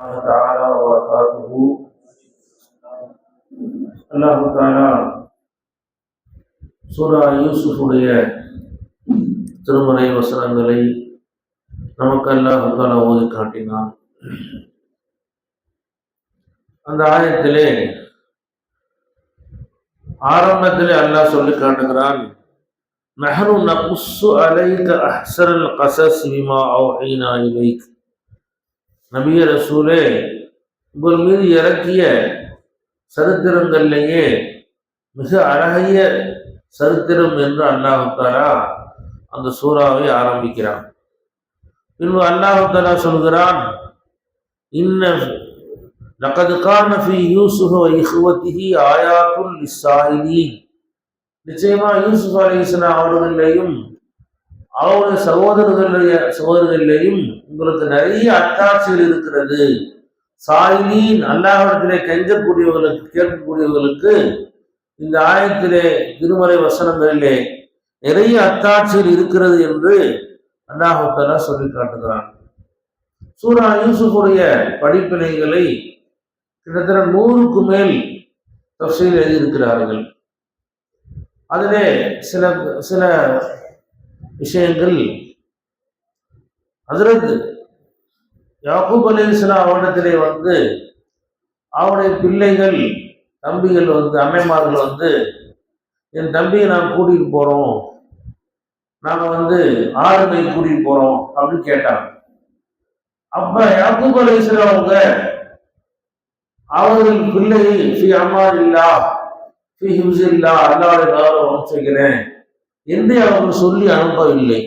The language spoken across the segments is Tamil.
الله تعالى وبركاته அல்லாஹு தாலா சூரா யூசுஃபுடைய திருமறை வசனங்களை நமக்கு அல்லாஹு தாலா ஓதி காட்டினான் அந்த ஆயத்திலே ஆரம்பத்திலே அல்லாஹ் சொல்லி காட்டுகிறான் நஹனு நகுஸ்ஸு அலைக அஹ்ஸனல் கஸஸ் பிமா அவ்ஹீனா இலைக் நபிய ரசூலே உங்கள் மீது இறக்கிய சரித்திரங்கள்லேயே மிக அழகிய சரித்திரம் என்று அல்லாஹாலா அந்த சூறாவை ஆரம்பிக்கிறான் பின்பு அல்லாஹாலா சொல்கிறான் இன்ன لقد كان في يوسف وإخوته آيات للسائلين நிச்சயமா யூசுப் அலைஹிஸ்ஸலாம் அவர்களிலேயும் அவருடைய சகோதரர்களுடைய சகோதரர்களையும் உங்களுக்கு நிறைய அத்தாட்சிகள் இருக்கிறது. சாயிலீன் அல்லாஹிடத்திலே கெஞ்சக்கூடியவர்களுக்கு கேட்கக்கூடியவர்களுக்கு இந்த ஆயத்திலே திருமறை வசனங்களிலே நிறைய அத்தாட்சிகள் இருக்கிறது என்று அல்லாஹாலா சொல்லி காட்டுகிறான். சூரா யூசுஃபுடைய படிப்பினைகளை கிட்டத்தட்ட நூறுக்கு மேல் தப்சீல் எழுதியிருக்கிறார்கள். அதிலே சில சில விஷயங்கள். அதற்கு யாக்கூப் அலி இஸ்லாம் அவரிடத்திலே வந்து அவனுடைய பிள்ளைகள் தம்பிகள் வந்து அம்மைமார்கள் வந்து என் தம்பியை நான் கூட்டிகிட்டு போகிறோம் நாங்கள் வந்து ஆறு மை கூட்டிகிட்டு போகிறோம் அப்படின்னு கேட்டாங்க. அப்போ யாக்கூப் அலி இஸ்லாம் அவங்க அவர்கள் பிள்ளை ஃபி அம்மா இல்லா ஃபி ஹிம்ஸ் இல்லா அல்லாவுடைய கௌரவம் செய்கிறேன் என்று அவங்க சொல்லி அனுப்பவில்லை.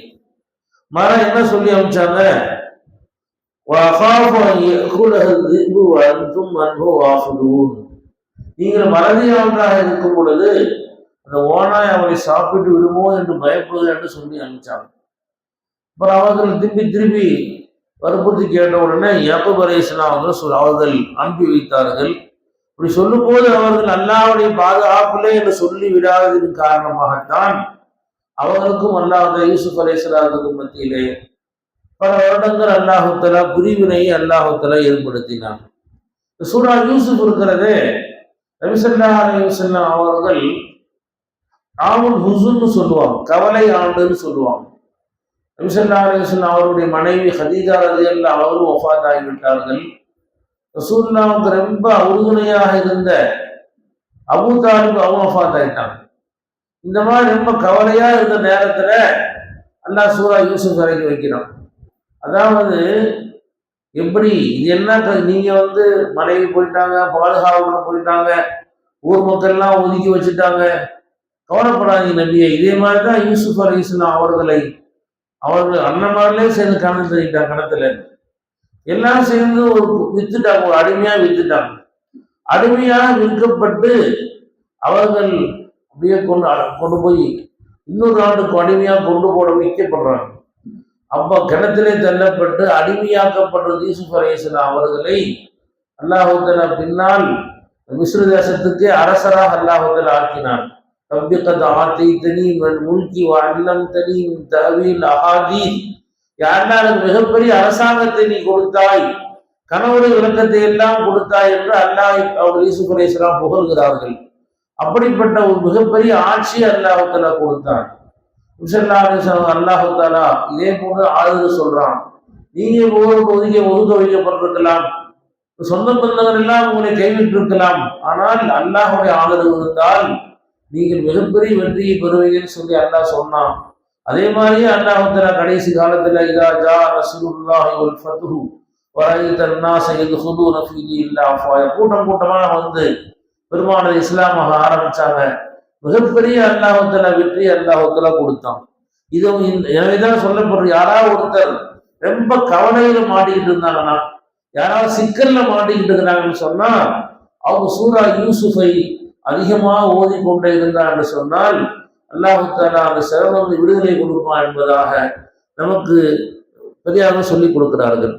மர என்ன சொல்லி அனுப்பிச்சாங்க? நீங்கள் மறதியாளராக இருக்கும் பொழுது அந்த ஓனாய் அவரை சாப்பிட்டு விடுமோ என்று பயப்படுது என்று சொல்லி அனுப்பிச்சாங்க. அப்புறம் அவர்கள் திரும்பி திரும்பி வற்புறுத்தி கேட்ட உடனே யாக்கப் அலேஸ்லாம் அவர்கள் சொல் அவர்கள் அனுப்பி வைத்தார்கள். இப்படி சொல்லும் போது அவர்கள் அல்லாவுடைய பாதுகாப்பிலே என்று சொல்லி விடாததின் காரணமாகத்தான் அவர்களுக்கும் அல்லாஹ் யூசுப் அலேஸ்வலாத்துக்கும் மத்தியிலே பல வருடங்கள் அல்லாஹுத்தலா பிரிவினையை அல்லாஹுத்தலா ஏற்படுத்தினான். சூரா யூசுப் இருக்கிறதே ரவிசல்லா அலையுசல்லா அவர்கள் ஆமுல் ஹுசுன்னு சொல்லுவாங்க கவலை ஆண்டுன்னு சொல்லுவாங்க. ரவிசல்லா அலையுசல்லா அவருடைய மனைவி ஹதீஜா ரதி அல்லா அவரும் ஒஃபாத் ஆகிவிட்டார்கள் ரசூல்லாவுக்கு ரொம்ப உறுதுணையாக இருந்த அபு தாலிப் அவன் ஒஃபாத் ஆகிட்டாங்க இந்த மாதிரி ரொம்ப கவலையா இருந்த நேரத்துல அல்லா சூரா யூசுப் இறக்கி வைக்கிறான். அதாவது எப்படி இது என்ன நீங்க வந்து மனைவி போயிட்டாங்க பாதுகாவலர் போயிட்டாங்க ஊர் மக்கள்லாம் ஒதுக்கி வச்சுட்டாங்க. கவலைப்படாதீங்க நம்பியை இதே மாதிரி தான் யூசுப் அலி இஸ்லாம் அவர்களை அவர்கள் அண்ணன்மாரிலே சேர்ந்து கணக்கு தெரிவிட்டாங்க கணத்துல. எல்லாம் சேர்ந்து ஒரு வித்துட்டாங்க ஒரு அடிமையா வித்துட்டாங்க. அடிமையாக விற்கப்பட்டு அவர்கள் அப்படியே கொண்டு கொண்டு போய் இன்னொரு ஆண்டுக்கு அடிமையாக கொண்டு போட வைக்கப்படுறாங்க. அப்போ கிணத்திலே தள்ளப்பட்டு அடிமையாக்கப்படுற யூசுப் அவர்களை அல்லாஹுத்தலா பின்னால் மிஸ்ரு தேசத்துக்கு அரசராக அல்லாஹுதல் ஆக்கினான். தம்பிக்கத் ஆத்தை தனி முல்கி அல்லம் தனி தவில் அஹாதி யாருனாலும் மிகப்பெரிய அரசாங்கத்தை நீ கொடுத்தாய் கணவரை விளக்கத்தை எல்லாம் கொடுத்தாய் என்று அல்லாஹ் அவர் யூசுப் புகழ்கிறார்கள். அப்படிப்பட்ட ஒரு மிகப்பெரிய ஆட்சி அல்லாஹால கொடுத்தான். அல்லாஹாலா இதே போன்று ஆறுதல் சொல்றான். நீங்க உங்களுக்கு ஒதுக்கி ஒதுக்க வைக்கப்பட்டிருக்கலாம் சொந்த பந்தங்கள் எல்லாம் உங்களை கைவிட்டிருக்கலாம். ஆனால் அல்லாஹுடைய ஆதரவு இருந்தால் நீங்கள் மிகப்பெரிய வெற்றியை பெறுவீங்கன்னு சொல்லி அல்லாஹ் சொன்னான். அதே மாதிரி அல்லாஹால கடைசி காலத்துல இதா ஜா ரசூலுல்லாஹி வல் ஃபத்ஹு வரைத்தன்னா சையது ஹுதூன ஃபீ இல்லா கூட்டம் கூட்டமாக வந்து பெருமானது இஸ்லாமாக ஆரம்பிச்சாங்க. மிகப்பெரிய அல்லாஹத்துல வெற்றி அல்லாஹத்துல கொடுத்தான். இது எனவேதான் சொல்லப்படுற யாராவது ஒருத்தர் ரொம்ப கவலையில மாட்டிக்கிட்டு இருந்தாங்கன்னா யாராவது சிக்கல்ல மாட்டிக்கிட்டு இருக்கிறாங்கன்னு சொன்னா அவங்க சூரா யூசுஃபை அதிகமாக ஓதி கொண்டே இருந்தான்னு என்று சொன்னால் அல்லாஹுத்தாலா அந்த சிரமம் விடுதலை கொடுப்பான் என்பதாக நமக்கு பெரியாக சொல்லிக் கொடுக்கிறார்கள்.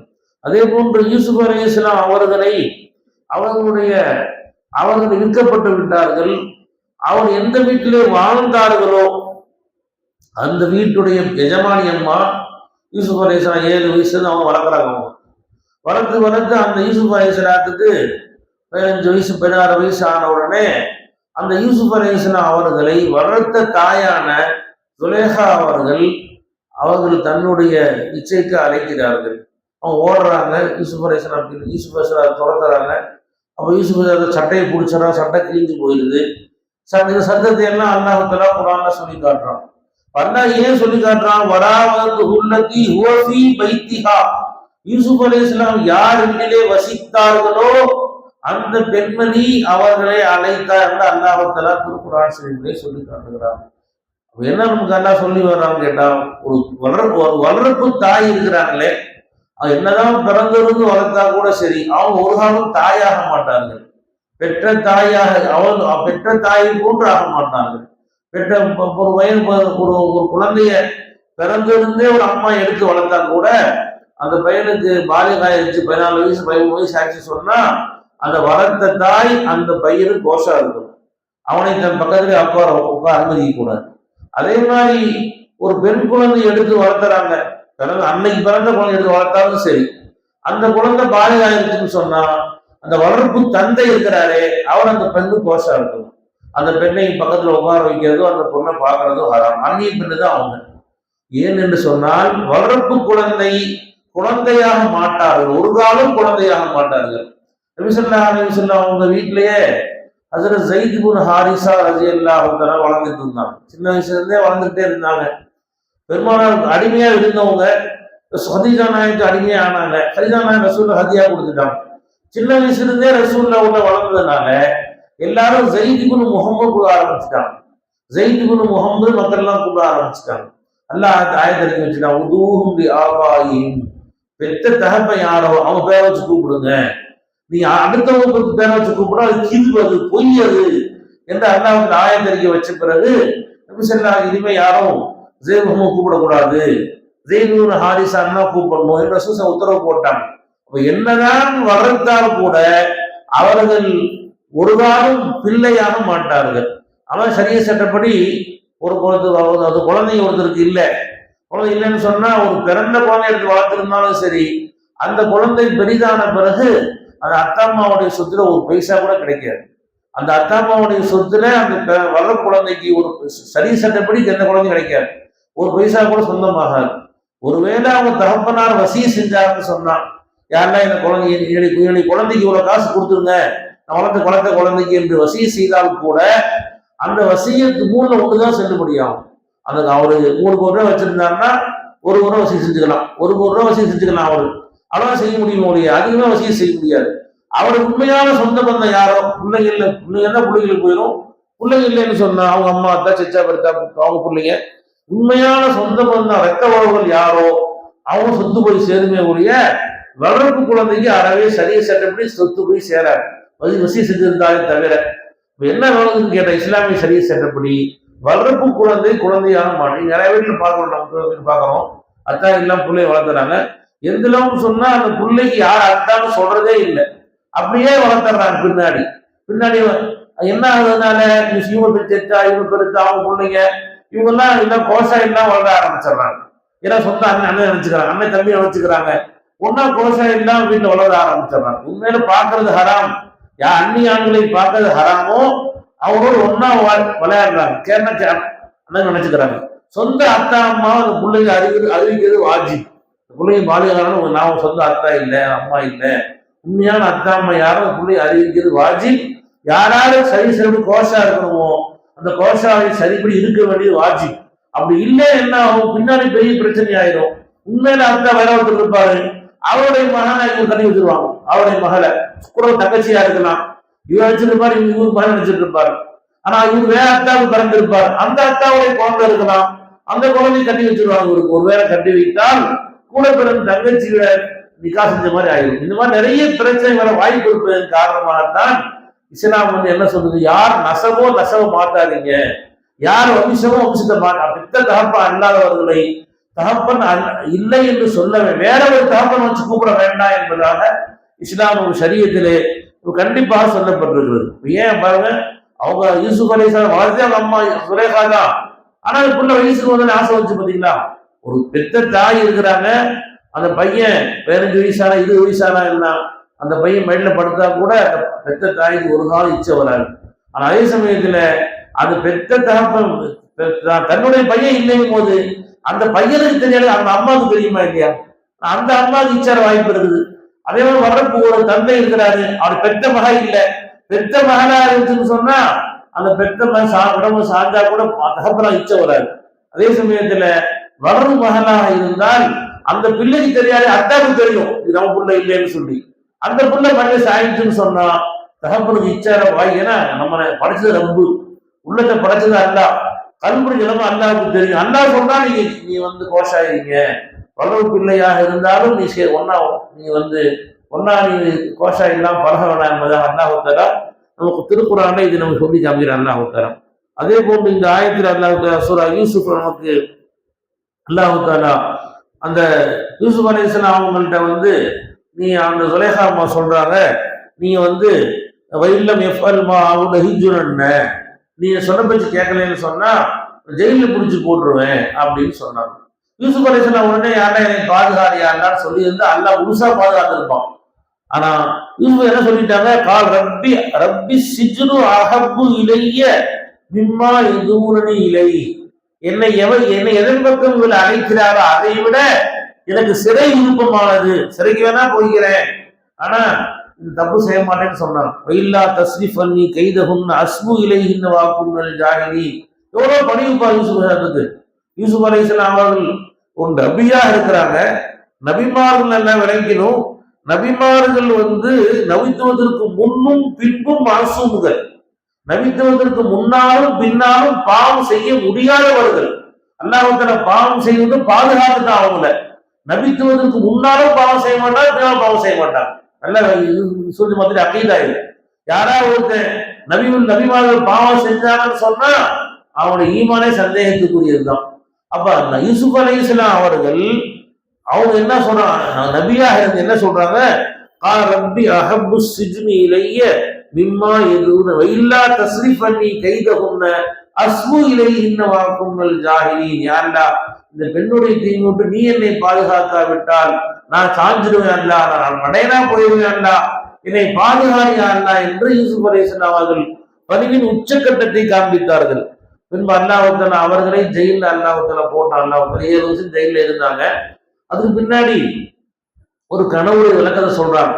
அதே போன்று யூசுப் அலி இஸ்லாம் அவர்களை அவர்களுடைய அவர்கள் விற்கப்பட்டு விட்டார்கள். அவர் எந்த வீட்டிலே வாழ்ந்தார்களோ அந்த வீட்டுடைய எஜமானி அம்மா யூசுப் அலேசா ஏழு வயசுல அவங்க வளர்க்குறாங்க அவங்க. வளர்த்து வளர்த்து அந்த யூசுப் அலைஹிஸ்ஸலாத்துக்கு பதினஞ்சு வயசு பதினாறு வயசு ஆன உடனே அந்த யூசுப் அலைஹிஸ்ஸலாம் அவர்களை வளர்த்த தாயான சுலேஹா அவர்கள் அவர்கள் தன்னுடைய இச்சைக்கு அழைக்கிறார்கள். அவங்க ஓடுறாங்க யூசுப் அலைஹிஸ்ஸலாம் அப்படின்னு யூசுப் அலைஹிஸ்ஸலாம் துரத்துறாங்க. அப்போ யூசுப் சட்டையை பிடிச்சறா சட்டை கிழிஞ்சு போயிடுது ச- இந்த சத்தத்தை எல்லாம் அல்லாஹுத்தலா குரான்ல சொல்லி காட்டுறான். அல்லாஹ் ஏன் சொல்லி காட்டுறான்? வராவது உள்ளத்தி ஹுவஃபி பைத்திஹா. யூசுப் அலைஹிஸ்ஸலாம் யார் வீட்டிலே வசித்தார்களோ அந்த பெண்மணி அவர்களை அழைத்தார் என்று அல்லாஹுத்தலா திருக்குறான் செய்திகளை சொல்லி காட்டுகிறான். என்ன நமக்கு அல்லா சொல்லி வர்றான்னு கேட்டா ஒரு வளர்ப்பு ஒரு வளர்ப்பு தாய் இருக்கிறாங்களே என்னதான் பிறந்திருந்து வளர்த்தா கூட சரி அவங்க ஒரு காலம் தாயாக மாட்டார்கள். பெற்ற தாயாக அவள் பெற்ற தாயை போன்று ஆக மாட்டார்கள். பெற்ற ஒரு வயது ஒரு ஒரு குழந்தைய பிறந்திருந்தே ஒரு அம்மா எடுத்து வளர்த்தா கூட அந்த பையனுக்கு பாலிக ஆயிடுச்சு பதினாலு வயசு பதிமூணு வயசு ஆச்சு சொன்னா அந்த வளர்த்த தாய் அந்த பையனுக்கு கோஷா இருக்கும். அவனை தன் பக்கத்துல அப்பா உட்கார அனுமதிக்க கூடாது. அதே மாதிரி ஒரு பெண் குழந்தை எடுத்து வளர்த்துறாங்க. பிறகு அன்னைக்கு பிறந்த குழந்தை எடுத்து வளர்த்தாலும் சரி அந்த குழந்தை பாலிக சொன்னா அந்த வளர்ப்பு தந்தை இருக்கிறாரே அவர் அந்த பெண்ணு கோஷா இருக்கும் அந்த பெண்ணை பக்கத்துல உட்கார வைக்கிறதோ அந்த பொண்ணை பார்க்கறதோ ஹராம். அந்நிய பெண்ணு தான் அவங்க. ஏன் என்று சொன்னால் வளர்ப்பு குழந்தை குழந்தையாக மாட்டார்கள். ஒரு காலம் குழந்தையாக மாட்டார்கள். நபிசல்லா அலிசல்லா அவங்க வீட்டிலேயே அதுல ஜெயித்புன் ஹாரிசா ரஜி அல்லாஹ் வளர்ந்துட்டு இருந்தாங்க. சின்ன வயசுல இருந்தே வளர்ந்துட்டே இருந்தாங்க. பெருமானார் அடிமையா இருந்தவங்க ஹதீஜா நாயக்கு அடிமையா ஆனாங்க. ஹதீஜா நாயக் ரசூல் ஹதியா கொடுத்துட்டாங்க. சின்ன வயசுல இருந்தே ரசூல்ல உள்ள வளர்ந்ததுனால எல்லாரும் ஜெயிதுகுனு முகமது கூட ஆரம்பிச்சுட்டாங்க. ஜெயிதுகுனு முகமது மக்கள் எல்லாம் கூட ஆரம்பிச்சுட்டாங்க. அல்லாஹ் ஆயத்தறிக்கை வச்சுட்டான். உதூகும் பி ஆபாயின் பெத்த தகப்ப யாரோ அவன் பேரை வச்சு கூப்பிடுங்க. நீ அடுத்தவங்க பத்தி பேரை வச்சு கூப்பிட அது கீது அது பொய் அது. என்று அல்லாஹ் ஆயத்தறிக்கை வச்ச பிறகு நபி இனிமே யாரும் ஜெய் முகமது கூப்பிடக்கூடாது. ஜெயினூர் ஹாரிசான்னா கூப்பிடணும் என்று ரசூசா உத்தரவு போட்டாங்க. அப்ப என்னதான் வளர்த்தால் கூட அவர்கள் ஒரு காலம் பிள்ளையாக மாட்டார்கள். அவன் சரிய சட்டப்படி ஒரு குழந்தை அது குழந்தை ஒருத்தருக்கு இல்லை. குழந்தை இல்லைன்னு சொன்னா ஒரு பிறந்த குழந்தை எடுத்து வளர்த்திருந்தாலும் சரி அந்த குழந்தை பெரிதான பிறகு அந்த அத்தா அம்மாவுடைய சொத்துல ஒரு பைசா கூட கிடைக்காது. அந்த அத்தா அம்மாவுடைய சொத்துல அந்த பெ- வளர குழந்தைக்கு ஒரு சரி சட்டப்படி எந்த குழந்தையும் கிடைக்காது. ஒரு பைசா கூட சொந்தமாகாது. ஒருவேளை அவங்க தகப்பனார் வசிய செஞ்சாருன்னு சொன்னான் யாரெல்லாம் இந்த குழந்தை என்னுடைய குழந்தைக்கு இவ்வளவு காசு கொடுத்துருங்க. நான் வளர்த்த குழந்தை குழந்தைக்கு என்று வசிய செய்தால் கூட அந்த வசியத்து மூணுல செல்ல செல்லுபடியாகும். அந்த அவரு மூணு கோடி ரூபாய் வச்சிருந்தாருன்னா ஒரு கோடி ரூபாய் வசியம் செஞ்சுக்கலாம். ஒரு கோடி ரூபாய் வசியம் செஞ்சுக்கலாம் அவரு. அவ்வளவு செய்ய முடியும் முடியாது அதிகமா வசியம் செய்ய முடியாது. அவருக்கு உண்மையான சொந்த பந்தம் யாரோ? பிள்ளைங்க இல்லை பிள்ளைங்க என்ன பிள்ளைங்களுக்கு போயிடும் பிள்ளைங்க இல்லைன்னு சொன்னா அவங்க அம்மா அத்தா சச்சா பெருத்தா அவங்க பிள்ளைங்க உண்மையான சொந்த பந்தம் ரத்த உறவுகள் யாரோ அவங்க சொத்து போய் சேருமே ஒழிய வளர்ப்பு குழந்தைக்கு அறவே சரிய சட்டப்படி சொத்து போய் சேராது. வசி வசி செஞ்சிருந்தாலே தவிர என்ன வேணும்னு கேட்ட இஸ்லாமிய சரிய சட்டப்படி வளர்ப்பு குழந்தை குழந்தையான மாட்டி நிறைய வீட்டில் பார்க்கணும் நம்ம வீட்டில் பார்க்கறோம் அத்தா எல்லாம் பிள்ளைய வளர்த்துறாங்க. எந்தளவுக்கு சொன்னா அந்த பிள்ளைக்கு யார் அத்தான்னு சொல்றதே இல்லை. அப்படியே வளர்த்துறாங்க பின்னாடி. பின்னாடி என்ன ஆகுதுனால இவங்க பெற்றா இவங்க பெருத்தா அவங்க பிள்ளைங்க இவங்கெல்லாம் எல்லாம் கோஷா வளர ஆரம்பிச்சிடுறாங்க. ஏன்னா சொந்த அண்ணன் அண்ணன் நினைச்சுக்கிறாங்க அண்ணன் தம்பி நினைச்சுக்கிறாங்க. ஒன்னா கோஷா வீட்டில் வளர ஆரம்பிச்சிடுறாங்க. உண்மையில பாக்குறது ஹராம். யா அண்ணி ஆண்களை பார்க்கறது ஹராமோ? அவங்களோட ஒன்னா வ- விளையாடுறாங்க. கேரள அண்ணன் நினைச்சுக்கிறாங்க. சொந்த அத்தா அம்மா அந்த பிள்ளைங்க அறிவி அறிவிக்கிறது வாஜி பிள்ளைங்க பாலிகாரன் நான் சொந்த அத்தா இல்லை அம்மா இல்லை. உண்மையான அத்தா அம்மா யாரும் அந்த பிள்ளைங்க அறிவிக்கிறது வாஜி யாராலும் சரி சரி கோஷா இருக்கணுமோ? அந்த கோஷாவை சரிபடி இருக்க வேண்டியது வாஜி அப்படி இல்லை என்ன ஆகும் பின்னாடி பெரிய பிரச்சனை ஆயிரும் உண்மையில அத்தா வேற ஒருத்தர் இருப்பாரு. அவருடைய மகனை இவங்க கட்டி வச்சிருவாங்க. அவருடைய மகளை. கூட தங்கச்சியா இருக்கலாம். இவர் வச்சிருப்பாரு இவங்க இவர் மகன் வச்சிட்டு இருப்பாரு. ஆனா இவர் வேற அத்தாவுக்கு பிறந்திருப்பார் அந்த அத்தாவுடைய குழந்தை இருக்கலாம். அந்த குழந்தைய கட்டி வச்சிருவாங்க. இவருக்கு ஒருவேளை கட்டி வைத்தால் கூட பிறந்த தங்கச்சியோட நிக்கா செஞ்ச மாதிரி ஆயிடும் இந்த மாதிரி நிறைய பிரச்சனை வர வாய்ப்பு இருப்பதன் காரணமாகத்தான் இஸ்லாம் வந்து என்ன சொல்றது யார் நசவோ நசவ மாட்டாதீங்க யார் வம்சமோ வம்சத்தை மாட்டா பித்த தகப்பன் அல்லாதவர்களை தகப்பன் இல்லை என்று சொல்ல வேற ஒரு தகப்பன் வச்சு கூப்பிட வேண்டாம் என்பதாக இஸ்லாம் ஒரு சரியத்திலே கண்டிப்பாக சொல்லப்பட்டிருக்கிறது. ஏன் பாருங்க அவங்க யூசுப் அலிஸ்லாம் வளர்த்தே அவங்க அம்மா சுரேகா தான். ஆனா புள்ள வயசுக்கு வந்து ஆசை வச்சு பாத்தீங்களா? ஒரு பெத்த தாய் இருக்கிறாங்க அந்த பையன் பதினஞ்சு வயசானா இருபது வயசானா என்ன அந்த பையன் மேடில் படுத்தா கூட அந்த பெத்த தாய்க்கு ஒரு காலம் இச்சை வராது. ஆனால் அதே சமயத்தில் அது பெத்த தகப்பன் தன்னுடைய பையன் இல்லைங்கும் போது அந்த பையனுக்கு தெரியாது அந்த அம்மாவுக்கு தெரியுமா இல்லையா? அந்த அம்மாவுக்கு இச்சார வாய்ப்பு இருக்குது. அதே மாதிரி வரப்பு ஒரு தந்தை இருக்கிறாரு அவர் பெத்த மகன் இல்லை. பெத்த மகனா இருந்துச்சுன்னு சொன்னா அந்த பெத்த மகன் சா உடம்பு சார்ந்தா கூட தகப்பனா இச்சை வராது. அதே சமயத்துல வளரும் மகனாக இருந்தால் அந்த பிள்ளைக்கு தெரியாது அத்தாவுக்கு தெரியும் இது நம்ம பிள்ளை இல்லைன்னு சொல்லி. அந்த புள்ள மனித சாயிடுச்சுன்னு சொன்னா தகப்பனுக்கு இச்சார வாய். ஏன்னா நம்ம படைச்சது ரப்பு உள்ளத்தை படைச்சது அல்லா. கல்புரி நிலைமை அல்லாவுக்கு தெரியும். அல்லா சொன்னா நீங்க நீ வந்து கோஷாயிருங்க. வளவு பிள்ளையாக இருந்தாலும் நீ சே ஒன்னா நீ வந்து ஒன்னா நீ கோஷா இல்லாம பழக வேணாம் என்பதாக அல்லாஹுத்தரா நமக்கு திருக்குறான இது நமக்கு சொல்லி காமிக்கிற அல்லாஹுத்தரா அதே போன்று இந்த ஆயத்தில் அல்லாஹுத்தரா சூரா யூசுப் நமக்கு அல்லாஹுத்தாரா அந்த யூசுப் அலிஸ்லாம் அவங்கள்ட்ட வந்து நீ அந்த சுலேஹா அம்மா சொல்றாங்க நீங்க வந்து வயல்லம் எஃப்எல் மா அவங்க ஹிஜுரன்ன. நீங்க சொன்ன பேச்சு கேட்கலன்னு சொன்னா ஜெயிலில் பிடிச்சி போட்டுருவேன் அப்படின்னு சொன்னாங்க. யூசுப் அலிஸ்லாம் உடனே யாரா என்னை பாதுகாரு யாருன்னு சொல்லி இருந்து அல்லா முழுசா பாதுகாத்திருப்பான். ஆனா யூசுப் என்ன சொல்லிட்டாங்க? கால் ரப்பி ரப்பி சிஜ்னு அகப்பு இலைய மிம்மா எதூரணி இலை. என்னை எவன் என்னை எதன் பக்கம் இவள் அழைக்கிறாரோ அதை விட எனக்கு சிறை விருப்பமானது. சிறைக்கு வேணா போகிறேன் ஆனா இது தப்பு செய்ய மாட்டேன்னு சொன்னான். வயில்லா தஸ்ரீஃப் அன்னி கைதகுன் அஸ்மு இலைகின்ற வாக்குங்கள் ஜாகினி எவ்வளவு பணிவுப்பா யூசுப் ஹசரத்துக்கு யூசுப் அலைஹிஸ்ஸலாம் அவர்கள் ஒரு நபியா இருக்கிறாங்க. நபிமார்கள் என்ன விளங்கினோம்? நபிமார்கள் வந்து நவித்துவதற்கு முன்னும் பின்பும் மாசூமுகள். நவித்துவதற்கு முன்னாலும் பின்னாலும் பாவம் செய்ய முடியாதவர்கள். அல்லாஹ்வுத்தால பாவம் செய்வது பாதுகாத்து தான் அவங்கள. நபித்துவதற்கு முன்னாலும் பாவம் செய்ய மாட்டாங்க பின்னாலும் பாவம் செய்ய மாட்டாங்க நல்ல சொல்லி மாதிரி அக்கீதா இது. யாராவது ஒருத்தன் நபிகள் நபிமார்கள் பாவம் செஞ்சாங்கன்னு சொன்னா அவனோட ஈமானே சந்தேகத்துக்குரியதுதான். அப்ப அந்த யூசுப் அலைஹிஸ்ஸலாம் அவர்கள் அவங்க என்ன சொல்றாங்க நபியாக இருந்து என்ன சொல்றாங்க? கா ரப்பி அஹப்பு சிஜ்னி இலைய மிம்மா எதுன இல்லா தஸ்ரீஃப் அன்னி கைதகுன்ன அஸ்மு இலை இன்ன வாக்குங்கள் ஜாகிலீன் யாருடா? இந்த பெண்ணுடைய தீங்குட்டு நீ என்னை பாதுகாக்காவிட்டால் நான் சாஞ்சிடுவேன் அல்ல. நான் மடையனா போயிடுவேன் அல்ல. என்னை பாதுகாரியா அல்ல என்று யூசுப் அலைஹிஸ்ஸலாம் அவர்கள் பதிவின் உச்சக்கட்டத்தை காண்பித்தார்கள். பின்பு அல்லாஹுத்தலா அவர்களை ஜெயில அல்லாஹுத்தலா போட்டான் அல்லாஹுத்தலா ஏழு வருஷம் ஜெயில இருந்தாங்க. அதுக்கு பின்னாடி ஒரு கனவுடைய விளக்கத்தை சொல்றாங்க.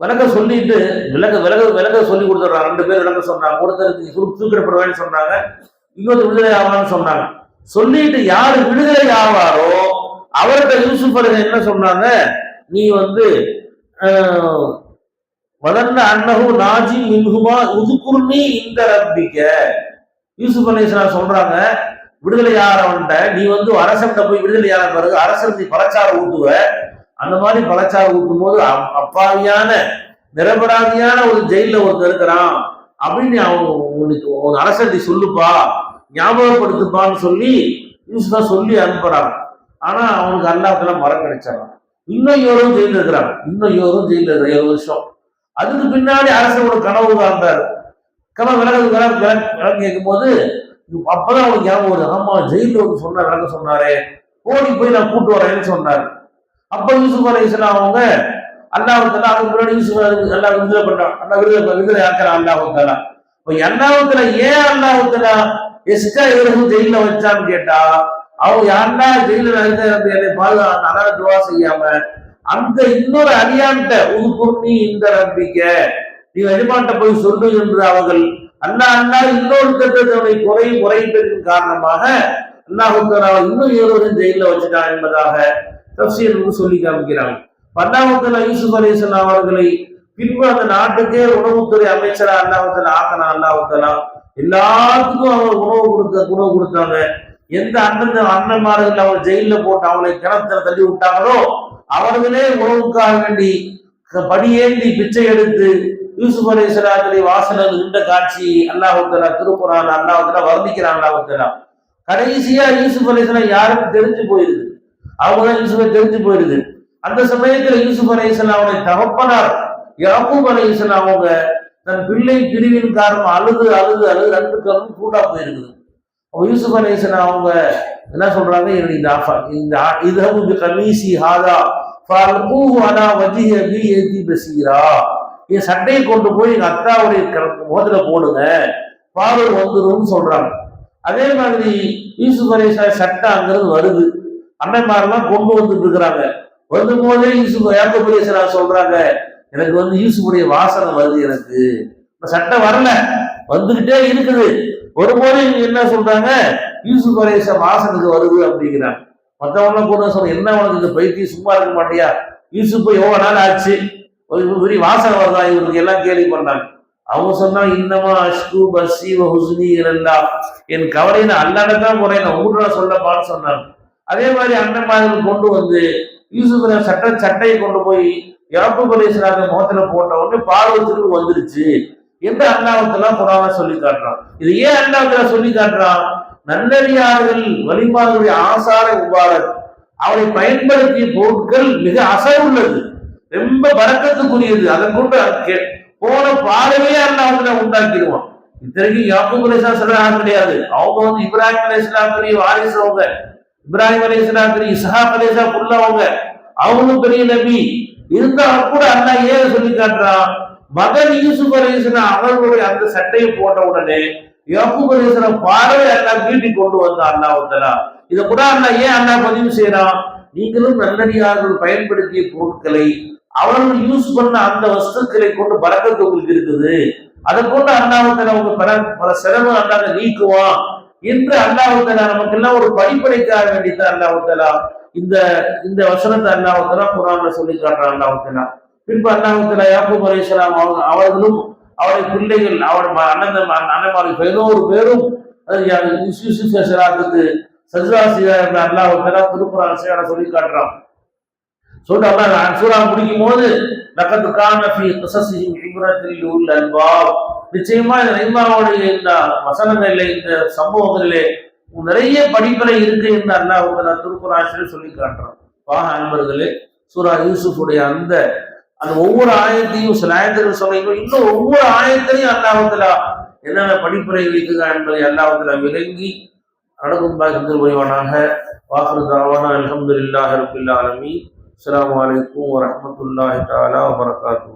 விளக்க சொல்லிட்டு விளக்க விளக்க விளக்க சொல்லி கொடுத்துட்றாங்க. ரெண்டு பேர் விளக்க சொன்னாங்க. ஒருத்தருக்கு தூக்கிடப்படுவேன்னு சொன்னாங்க. இன்னொரு விடுதலை ஆகலாம்னு சொன்னாங்க. சொல்லிட்டு யாரு விடுதலை ஆவாரோ அவர்கிட்ட யூசுப் என்ன சொன்னாங்க? நீ வந்து ஆஹ், வதன்ன நாஜி மின்ஹுமா உதுக்குர்னி இந்த ரப்பிக்க. யூசுப் அலிஸ்லாம் சொல்றாங்க விடுதலை ஆறவன்ட்ட நீ வந்து அரசன்கிட்ட போய் விடுதலை ஆன பிறகு அரசன் நீ பழச்சாறு ஊத்துவ அந்த மாதிரி பழச்சாறு ஊத்தும் போது அப்- அப்பாவியான நிரபராதியான ஒரு ஜெயில ஒருத்தர் இருக்கிறான். அப்படின்னு அவன் உனக்கு உன் அரசன் நீ சொல்லுப்பா. ஞாபகப்படுத்துப்பான்னு சொல்லி யூசுஃபா சொல்லி அனுப்புறாங்க. ஆனா அவனுக்கு அல்லாஹ்லாம் மரம் கிடைச்சிடறான். இன்னும் யோரும் ஜெயில இருக்கிறாங்க. இன்னும் யோரும் ஜெயில இருக்கிற ஏழு வருஷம் அதுக்கு பின்னாடி அரசனோட கனவு காண்றாரு. கனவு விலகு விலகு விலகு கேட்கும் போது அப்பதான் அவனுக்கு ஞாபகம் வருது. ஆமா ஜெயில சொன்னார் விளக்க சொன்னாரே. ஓடி போய் நான் கூட்டு வரேன்னு சொன்னாரு. அப்ப யூசுப் அலைஹிஸ்ஸலாம் அவங்க அல்லாஹுத்தலா அதுக்கு முன்னாடி யூசுப் அலி- அல்லாஹ் விடுதலை பண்றான். அல்லாஹ் விடுதலை விடுதலை ஆக்கிறான் அல்லாஹுத்தலா இப்ப அல்லாஹுத்தலா ஏன் அல்லாஹுத்தலா எஸ்கா இவருக்கும் ஜெயில வச்சான்னு கேட்டா அவங்க யாருன்னா ஜெயில இருந்து என்னை பாதுகாப்பு அனால துவா செய்யாம அந்த இன்னொரு அடியான்ட்ட உதுக்குர்ணி இந்த நம்பிக்கை. நீ எஜமான்ட்ட போய் சொல்லு என்று அவர்கள் அண்ணா அண்ணா இன்னொரு அவனை குறை குறைந்ததின் காரணமாக அல்லாஹுத்தலா இன்னும் இருவரும் ஜெயில வச்சுட்டான் என்பதாக தப்சீர் சொல்லி காமிக்கிறாங்க அல்லாஹுத்தலா யூசுப் அலிஸ்லாம் அவர்களை பின்பு அந்த நாட்டுக்கே உணவுத்துறை அமைச்சரா அல்லாஹுத்தலா ஆக்கனா? அண்ணாவுத்தலாம் எல்லாத்துக்கும் அவங்க உணவு கொடுத்த உணவு கொடுத்தாங்க. எந்த அண்ணன் அண்ணன்மார்கள் அவர் ஜெயில போட்டு அவளை கிணத்துல தள்ளி விட்டாங்களோ அவர்களே உணவுக்காக வேண்டி படியேந்தி பிச்சை எடுத்து யூசுப் அலி இஸ்லாத்துடைய வாசலில் நின்ற காட்சி அல்லாஹுத்தலா திருக்குறான் அல்லாஹுத்தலா வர்ணிக்கிறான் அல்லாஹுத்தலா கடைசியா யூசுப் அலி இஸ்லாம் யாருக்கும் தெரிஞ்சு போயிருது? அவங்க யூசுஃபை தெரிஞ்சு போயிருது. அந்த சமயத்துல யூசுப் அலி இஸ்லாமுடைய தகப்பனார் யாக்கூப் அலி இஸ்லாம் அவங்க தன் பிள்ளை பிரிவின் காரணம் அழுது அழுது அழுது ரெண்டு கல்லும் கூட்டா போயிருக்குது. அப்போ யூசுப் அலேசன் அவங்க என்ன சொல்றாங்க? இந்த இந்த ஆ- கமீசி ஹாதா ஃபல்கூஹு அலா வஜ்ஹி அபி பசீரா. என் சட்டையை கொண்டு போய் எங்க அத்தாவுடைய முகத்துல போடுங்க. பார்வை வந்துடும் சொல்றாங்க. அதே மாதிரி யூசுப் அலைஹிஸ்ஸலாம் சட்டை அங்கிருந்து வருது. அன்னைமாரெல்லாம் கொண்டு வந்துட்டு இருக்கிறாங்க. வரும்போதே யூசுப் யாக்கோப் அலைஹிஸ்ஸலாம் சொல்றாங்க எனக்கு வந்து யூசுஃபுடைய வாசனை வருது எனக்கு. சட்டை வரல. வந்துகிட்டே இருக்குது. வரும்போது இவங்க என்ன சொல்றாங்க? யூசுப் அலேச வாசனுக்கு வருது அப்படிங்கிறாங்க. மற்றவங்களாம் கூட சொல்ல என்ன உனக்கு இந்த பைத்தியம்? சும்மா இருக்க மாட்டியா? யூசுப் எவ்வளோ நாள் ஆச்சு? ஒரு பெரிய வாசனை வருதா? இவருக்கு எல்லாம் கேள்வி பண்ணாங்க அவங்க சொன்னா இன்னமா அஷ்கு பசி ஹுஸ்னி இரண்டா என் கவலை நான் அல்லாட தான் முறை நான் ஊர்ல சொல்லப்பான்னு சொன்னாங்க. அதே மாதிரி அண்ணன் மாதிரி கொண்டு வந்து யூசுப் சட்ட சட்டை சட்டையை கொண்டு போய் யாக்கூப் அலைஹிஸ்ஸலாத்த முகத்துல போட்ட உடனே பார்வை திரும்ப வந்துருச்சு. என்று அண்ணாவத்தெல்லாம் குரான சொல்லி காட்டுறான். இது ஏன் அல்லாஹ் சொல்லி காட்டுறான்? நல்லடியார்கள் வழிமார்களுடைய ஆசார உபாரர் அவரை பயன்படுத்திய பொருட்கள் மிக அசவுள்ளது. ரொம்ப பறக்கத்துக்குரியது. அதை கொண்டு கே- போன பார்வையே அண்ணாவத்துல உண்டாக்கிடுவான். இத்தனைக்கும் யாக்கூப் அலைஹிஸ்ஸலாம் சொல்றாங்க கிடையாது. அவங்க வந்து இப்ராஹிம் அலைஹிஸ்ஸலாத்துடைய வாரிசு அவங்க. இப்ராஹிம் அலைஹிஸ்ஸலாத்துடைய இஸ்ஹாக் அலைஹிஸ்ஸலாம் உள்ளவங்க அவங்களும் பெரிய நபி. இருந்தாலும் கூட அண்ணா ஏன் சொல்லி காட்டுறான் மகன் யூசுப் அலிசன அவர்களுடைய அந்த சட்டையை போட்ட உடனே யாக்கூப் அலிசன பார்வை அல்லாஹ் வீட்டுக்கு கொண்டு வந்தான்? அல்லாஹ் இதை கூட அண்ணா ஏன் அண்ணா பதிவு செய்யறான்? நீங்களும் நல்லடியார்கள் பயன்படுத்திய பொருட்களை அவர்கள் யூஸ் பண்ண அந்த வஸ்துக்களை கொண்டு பறக்கத்து உங்களுக்கு இருக்குது. அதை கொண்டு அல்லாஹ் உங்க பல பல செலவு அல்லாஹ் நீக்குவான். என்று அல்லாஹ் நமக்கு எல்லாம் ஒரு படிப்படைக்காக வேண்டித்தான் அல்லாஹ் இந்த இந்த வசனத்தை அல்லாஹ் குரான்ல சொல்லி காட்டுறான் அல்லாஹ் பின்பு அல்லாஹ் யாக்கூப் அலைஹிஸ்ஸலாம் அவங்க அவர்களும் அவருடைய பிள்ளைகள் அவர் அண்ணன் அண்ணன்மார்கள் பதினோரு பேரும் அது சஜ்ரா யூசுப் அலைஹிஸ்ஸலாத்துக்கு சஜ்தா செய்தார் அல்லாஹ் திருக்குறான் செய்யாட சொல்லி காட்டுறான் சொல்றாங்க அல்லாஹ் முடிக்கும் போது லக்கத் கான ஃபீ கிஸஸிஹிம் இப்ரத்தில் நிச்சயமா இந்த நைமாவுடைய இந்த வசனங்களிலே இந்த சம்பவங்களிலே நிறைய படிப்பறை இருக்கு என்று அல்லாஹ் நான் திருக்குறாசிரியர் சொல்லி காட்டுறான். வாக அன்பர்களே சூரா யூசுஃபுடைய அந்த அந்த ஒவ்வொரு ஆயத்தையும் சில ஆயத்துகள் சொல்ல இன்னும் ஒவ்வொரு ஆயத்திலையும் அல்லாஹத்துல என்னென்ன படிப்புரை இருக்குதா என்பதை அல்லாஹத்துல விளங்கி நடக்கும் இருந்து புரிவானாக வாக்குறு தாவான அலமதுல்லாஹ் ரபில் அலமி அஸ்லாம் அலைக்கும் வரமத்துல்லாஹி தாலா வரகாத்து